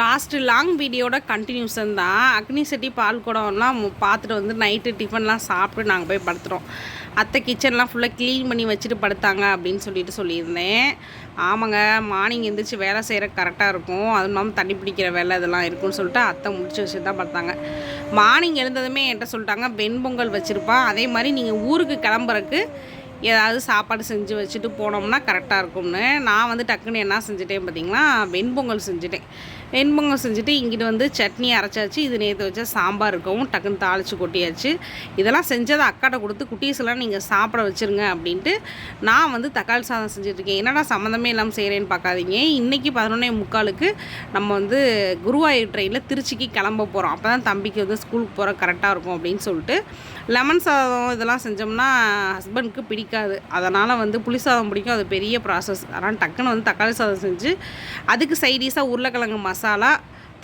Last long வீடியோட continuation தான் அக்னி சட்டி பால் குடம்லாம் பார்த்துட்டு வந்து நைட்டு டிஃபன்லாம் சாப்பிட்டு நாங்கள் போய் படுத்துகிறோம் அத்தை கிச்சன்லாம் ஃபுல்லாக க்ளீன் பண்ணி வச்சுட்டு படுத்தாங்க அப்படின்னு சொல்லிட்டு சொல்லியிருந்தேன். ஆமாங்க மார்னிங் எழுந்திரிச்சு வேலை செய்கிற கரெக்டாக இருக்கும். அதுவும் இல்லாமல் தண்ணி பிடிக்கிற வேலை இதெல்லாம் இருக்கும்னு சொல்லிட்டு அத்தை முடிச்சு வச்சுட்டு தான் படுத்தாங்க. மார்னிங் எழுந்ததுமே என்கிட்ட சொல்லிட்டாங்க வெண்பொங்கல் வச்சுருப்பான் அதே மாதிரி நீங்கள் ஊருக்கு கிளம்புறக்கு ஏதாவது சாப்பாடு செஞ்சு வச்சுட்டு போனோம்னா கரெக்டாக இருக்கும்னு. நான் வந்து டக்குன்னு என்ன செஞ்சுட்டேன் பார்த்தீங்கன்னா வெண்பொங்கல் செஞ்சுட்டேன். வெண்பொங்கல் செஞ்சுட்டு இங்கிட்டு வந்து சட்னி அரைச்சாச்சு. இது நேற்று வச்சா சாம்பார் இருக்கவும் டக்குன்னு தாளித்து கொட்டியாச்சு. இதெல்லாம் செஞ்சதை அக்காட்ட கொடுத்து குட்டீஸ்லாம் நீங்கள் சாப்பிட வச்சுருங்க அப்படின்ட்டு நான் வந்து தக்காளி சாதம் செஞ்சுட்ருக்கேன் என்னடா சம்மந்தமே இல்லாமல் செய்கிறேன்னு பார்க்காதீங்க இன்றைக்கி பதினொன்னே முக்காலுக்கு நம்ம வந்து குருவாயூர் ட்ரெயினில் திருச்சிக்கு கிளம்ப போகிறோம் அப்போ தான் தம்பிக்கு வந்து ஸ்கூலுக்கு போகிற கரெக்டாக இருக்கும் அப்படின்னு சொல்லிட்டு. லெமன் சாதம் இதெல்லாம் செஞ்சோம்னா ஹஸ்பண்ட்க்கு பிடிக்காது. அதனால் வந்து புளி சாதம் பிடிக்கும். அது பெரிய ப்ராசஸ் அதனால் டக்குன்னு வந்து தக்காளி சாதம் செஞ்சு அதுக்கு சைடிஷாக உருளைக்கிழங்கு மசாலா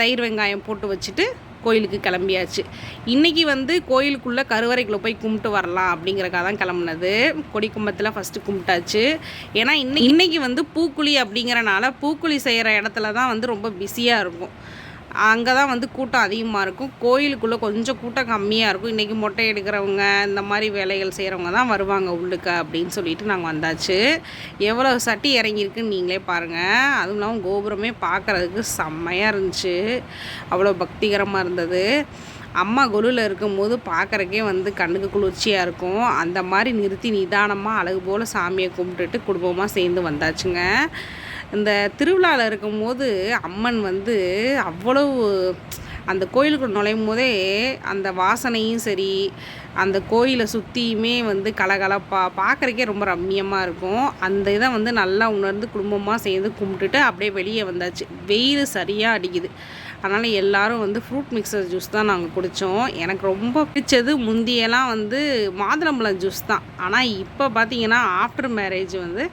தயிர் வெங்காயம் போட்டு வச்சுட்டு கோயிலுக்கு கிளம்பியாச்சு. இன்றைக்கி வந்து கோயிலுக்குள்ளே கருவறைக்குள்ளே போய் கும்பிட்டு வரலாம் அப்படிங்கிறக்காக தான் கிளம்புனது. கொடி கும்பத்தில் ஃபஸ்ட்டு கும்பிட்டாச்சு. ஏன்னா இன்னை இன்னைக்கு வந்து பூக்குழி அப்படிங்கிறனால பூக்குழி செய்கிற இடத்துல தான் வந்து ரொம்ப பிஸியாக இருக்கும். அங்கே தான் வந்து கூட்டம் அதிகமாக இருக்கும். கோயிலுக்குள்ளே கொஞ்சம் கூட்டம் கம்மியாக இருக்கும். இன்றைக்கி மொட்டை எடுக்கிறவங்க இந்த மாதிரி வேலைகள் செய்கிறவங்க தான் வருவாங்க உள்ளுக்க அப்படின்னு சொல்லிட்டு நாங்கள் வந்தாச்சு. எவ்வளோ சட்டி இறங்கியிருக்குன்னு நீங்களே பாருங்கள் அதுவும் இல்லாமல் கோபுரமே பார்க்குறதுக்கு செம்மையாக இருந்துச்சு. அவ்வளோ பக்திகரமாக இருந்தது. அம்மா கொலுவில் இருக்கும்போது பார்க்குறக்கே வந்து கண்ணுக்கு குளிர்ச்சியாக இருக்கும். அந்த மாதிரி நிறுத்தி நிதானமாக அழகு போல் சாமியை கும்பிட்டுட்டு குடும்பமாக சேர்ந்து வந்தாச்சுங்க. இந்த திருவிழாவில் இருக்கும்போது அம்மன் வந்து அவ்வளவு அந்த கோயிலுக்குள்ள நுழையும் போதே அந்த வாசனையும் சரி அந்த கோயிலை சுற்றியுமே வந்து கலகலப்பாக பார்க்குறக்கே ரொம்ப ரம்மியமாக இருக்கும். அந்த இதை வந்து நல்லா உணர்ந்து குடும்பமாக சேர்ந்து கும்பிட்டுட்டு அப்படியே வெளியே வந்தாச்சு. வெயில் சரியாக அடிக்குது. அதனால் எல்லாரும் வந்து ஃப்ரூட் மிக்சர் ஜூஸ் தான் நாங்கள் குடித்தோம் எனக்கு ரொம்ப பிடிச்சது முந்தியெல்லாம் வந்து மாதுளம்பழம் ஜூஸ் தான். ஆனால் இப்போ பார்த்தீங்கன்னா ஆஃப்டர் மேரேஜ் வந்து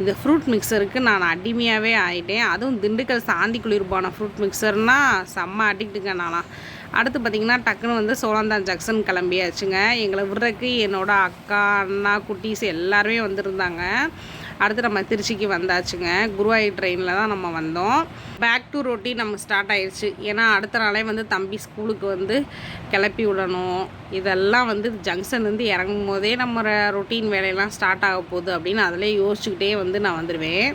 இந்த ஃப்ரூட் மிக்சருக்கு நான் அடிமையாகவே ஆயிட்டேன். அதுவும் திண்டுக்கல் சாந்தி குளிர்பான ஃப்ரூட் மிக்சர்னால் செம்ம அடிக்ட்டுங்க நான்லாம் அடுத்து பார்த்திங்கன்னா டக்குன்னு வந்து சோழந்தான் ஜங்ஷன் கிளம்பியாச்சுங்க. எங்களை விடுறதுக்கு என்னோடய அக்கா அண்ணா குட்டீஸ் எல்லாருமே வந்திருந்தாங்க. அடுத்து நம்ம திருச்சிக்கு வந்தாச்சுங்க. குருவாயூர் ட்ரெயினில் தான் நம்ம வந்தோம். பேக் டு ரொட்டி நம்ம ஸ்டார்ட் ஆயிடுச்சு ஏன்னா அடுத்த நாளே வந்து தம்பி ஸ்கூலுக்கு வந்து கிளப்பி விடணும். இதெல்லாம் வந்து ஜங்ஷன் வந்து இறங்கும் போதே நம்ம ரொட்டீன் வேலையெல்லாம் ஸ்டார்ட் ஆக போகுது அப்படின்னு அதிலே யோசிச்சுக்கிட்டே வந்து நான் வந்துடுவேன்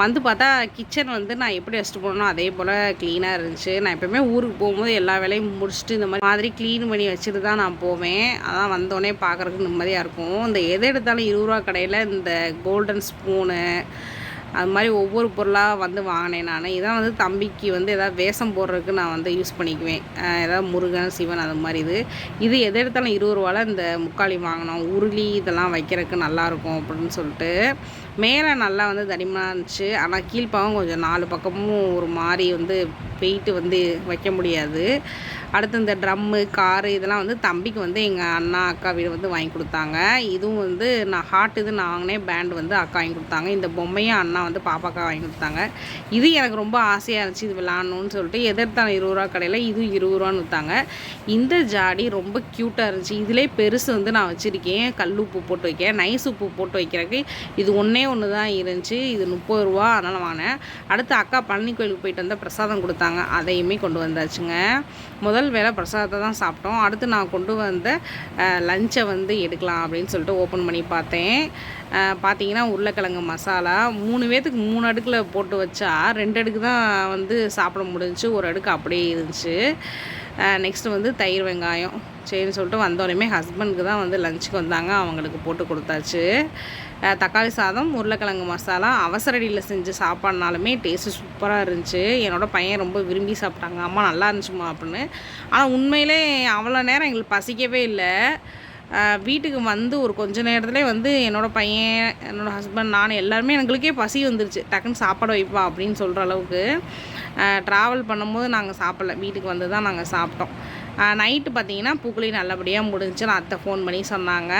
வந்து பார்த்தா கிச்சன் வந்து நான் எப்படி வச்சுட்டு போனோம் அதே போல் க்ளீனாக இருந்துச்சு. நான் எப்போவுமே ஊருக்கு போகும்போது எல்லா வேலையும் முடிச்சுட்டு இந்த மாதிரி மாதிரி க்ளீன் பண்ணி வச்சுட்டு தான் நான் போவேன். அதான் வந்தோடனே பார்க்குறதுக்கு நிம்மதியாக இருக்கும். இந்த எதை எடுத்தாலும் இருபது ரூபா கடையில் இந்த கோல்டன் ஸ்பூனு அது மாதிரி ஒவ்வொரு பொருளாக வந்து வாங்கினேன் நான். இதான் வந்து தம்பிக்கு வந்து எதாவது வேஷம் போடுறதுக்கு நான் வந்து யூஸ் பண்ணிக்குவேன். ஏதாவது முருகன் சிவன் அது மாதிரி இது. இது எதை எடுத்தாலும் இருபது ரூபால இந்த முக்காளி வாங்கினோம். உருளி இதெல்லாம் வைக்கிறதுக்கு நல்லாயிருக்கும் அப்படின்னு சொல்லிட்டு. மேலே நல்லா வந்து தடிமனாக இருந்துச்சு. ஆனால் கீழ்ப்பாவும் கொஞ்சம் நாலு பக்கமும் ஒரு மாதிரி வந்து வெயிட்டு வந்து வைக்க முடியாது. அடுத்து இந்த ட்ரம்மு காரு இதெல்லாம் வந்து தம்பிக்கு வந்து எங்கள் அண்ணா அக்கா வீடு வந்து வாங்கி கொடுத்தாங்க. இதுவும் வந்து நான் ஹார்ட் இது நான் வாங்கினேன் பேண்ட் வந்து அக்கா வாங்கி கொடுத்தாங்க. இந்த பொம்மையும் அண்ணா வந்து பாப்பாக்கா வாங்கி கொடுத்தாங்க. இது எனக்கு ரொம்ப ஆசையாக இருந்துச்சு இது விளாட்ணுன்னு சொல்லிட்டு. எதிர்த்தான இருபது ரூபா கடையில் இதுவும் இருபது ரூபான்னு விற்றாங்க இந்த ஜாடி ரொம்ப க்யூட்டாக இருந்துச்சு. இதிலே பெருசு வந்து நான் வச்சுருக்கேன். கல் உப்பு போட்டு வைக்கிறேன். நைஸ் உப்பு போட்டு வைக்கிறதுக்கு இது ஒன்றே ஒன்று தான் இருந்துச்சு. இது முப்பது ரூபா அதனால் வாங்கினேன். அடுத்து அக்கா பழனி கோயிலுக்கு போயிட்டு வந்தால் பிரசாதம் கொடுத்தாங்க. அதையுமே கொண்டு வந்தாச்சுங்க. முதல் வேளை பிரசாதத்தை தான் சாப்பிட்டோம். அடுத்து நான் கொண்டு வந்த லஞ்சை வந்து எடுக்கலாம் அப்படின்னு சொல்லிட்டு ஓப்பன் பண்ணி பார்த்தேன். பார்த்தீங்கன்னா உருளைக்கிழங்கு மசாலா மூணு பேத்துக்கு மூணு அடுக்கில் போட்டு வச்சா ரெண்டு அடுக்கு தான் வந்து சாப்பிட முடிஞ்சு ஒரு அடுக்கு அப்படியே இருந்துச்சு. நெக்ஸ்ட்டு வந்து தயிர் வெங்காயம். சரின்னு சொல்லிட்டு வந்தோடனே ஹஸ்பண்டுக்கு தான் வந்து லஞ்சுக்கு வந்தாங்க. அவங்களுக்கு போட்டு கொடுத்தாச்சு. தக்காளி சாதம் உருளைக்கிழங்கு மசாலா அவசரடியில் செஞ்ச சாப்பாடுனாலுமே டேஸ்ட்டு சூப்பராக இருந்துச்சு. என்னோட பையன் ரொம்ப விரும்பி சாப்பிட்டாங்க. அம்மா நல்லா இருந்துச்சுமா அப்படின்னு. ஆனால் உண்மையிலே அவ்வளோ நேரம் எங்களுக்கு பசிக்கவே இல்லை. வீட்டுக்கு வந்து ஒரு கொஞ்ச நேரத்துலேயே வந்து என்னோடய பையன் என்னோடய ஹஸ்பண்ட் நான் எல்லாருமே எங்களுக்கே பசி வந்துருச்சு. டக்குன்னு சாப்பாடு வைப்பா அப்படின்னு சொல்கிற அளவுக்கு. ட்ராவல் பண்ணும்போது நாங்கள் சாப்பிடல. வீட்டுக்கு வந்து தான் நாங்கள் சாப்பிட்டோம். நைட்டு பார்த்தீங்கன்னா பூக்குழி நல்லபடியாக முடிஞ்சுச்சு நான் அத்தை ஃபோன் பண்ணி சொன்னாங்க.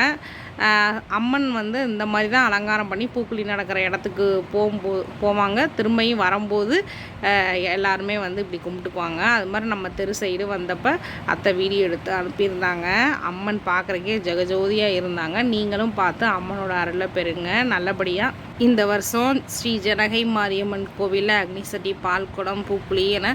அம்மன் வந்து இந்த மாதிரி தான் அலங்காரம் பண்ணி பூக்குழி நடக்கிற இடத்துக்கு போகும்போ போவாங்க. திரும்பியும் வரும்போது எல்லாருமே வந்து இப்படி கும்பிட்டுக்குவாங்க. அது மாதிரி நம்ம தெரு சைடு வந்தப்போ அத்தை வீடியோ எடுத்து அனுப்பியிருந்தாங்க. அம்மன் பார்க்குறக்கே ஜெகஜோதியாக இருந்தாங்க. நீங்களும் பார்த்து அம்மனோட அருளை பெறுங்க. நல்லபடியாக இந்த வருஷம் ஸ்ரீ ஜனகை மாரியம்மன் கோவிலில் அக்னிசட்டி பால்குடம் பூக்குழி என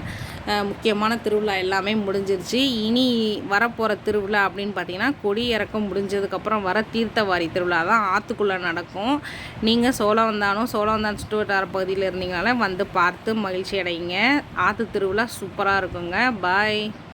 முக்கியமான திருவிழா எல்லாமே முடிஞ்சிருச்சு. இனி வரப்போகிற திருவிழா அப்படின்னு பார்த்தீங்கன்னா கொடி இறக்கம் முடிஞ்சதுக்கப்புறம் வர தீர் தீர்த்தவாரி திருவிழா தான் ஆற்றுக்குள்ளே நடக்கும். நீங்கள் சோளம் சோழவந்தான் சுற்று வட்டார பகுதியில் இருந்தீங்கனால வந்து பார்த்து மகிழ்ச்சி அடைங்க. ஆற்று திருவிழா சூப்பராக இருக்குங்க. பாய்